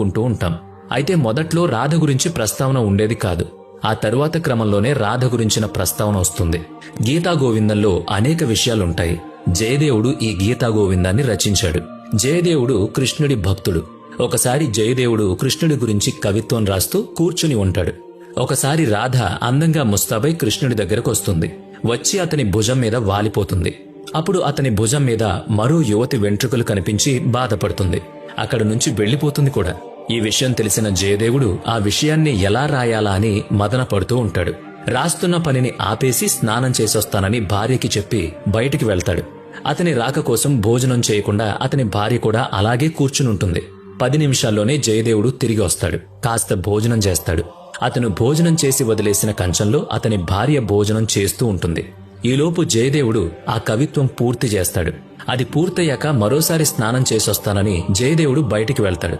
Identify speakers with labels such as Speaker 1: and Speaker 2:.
Speaker 1: అనుకుంటూ ఉంటాం. అయితే మొదట్లో రాధ గురించి ప్రస్తావన ఉండేది కాదు. ఆ తరువాత క్రమంలోనే రాధ గురించిన ప్రస్తావన వస్తుంది. గీతా గోవిందంలో అనేక విషయాలుంటాయి. జయదేవుడు ఈ గీతా గోవిందాన్ని రచించాడు. జయదేవుడు కృష్ణుడి భక్తుడు. ఒకసారి జయదేవుడు కృష్ణుడి గురించి కవిత్వం రాస్తూ కూర్చుని ఉంటాడు. ఒకసారి రాధ అందంగా ముస్తాబై కృష్ణుడి దగ్గరకు వస్తుంది. వచ్చి అతని భుజం మీద వాలిపోతుంది. అప్పుడు అతని భుజం మీద మరో యువతి వెంట్రుకలు కనిపించి బాధపడుతుంది. అక్కడ నుంచి వెళ్ళిపోతుంది కూడా. ఈ విషయం తెలిసిన జయదేవుడు ఆ విషయాన్ని ఎలా రాయాలా అని మదన పడుతూ ఉంటాడు. రాస్తున్న పనిని ఆపేసి స్నానం చేసొస్తానని భార్యకి చెప్పి బయటికి వెళ్తాడు. అతని రాక కోసం భోజనం చేయకుండా అతని భార్య కూడా అలాగే కూర్చునుంటుంది. పది నిమిషాల్లోనే జయదేవుడు తిరిగి వస్తాడు. కాస్త భోజనం చేస్తాడు. అతను భోజనం చేసి వదిలేసిన కంచంలో అతని భార్య భోజనం చేస్తూ ఉంటుంది. ఈలోపు జయదేవుడు ఆ కవిత్వం పూర్తి చేస్తాడు. అది పూర్తయ్యాక మరోసారి స్నానం చేసొస్తానని జయదేవుడు బయటికి వెళ్తాడు.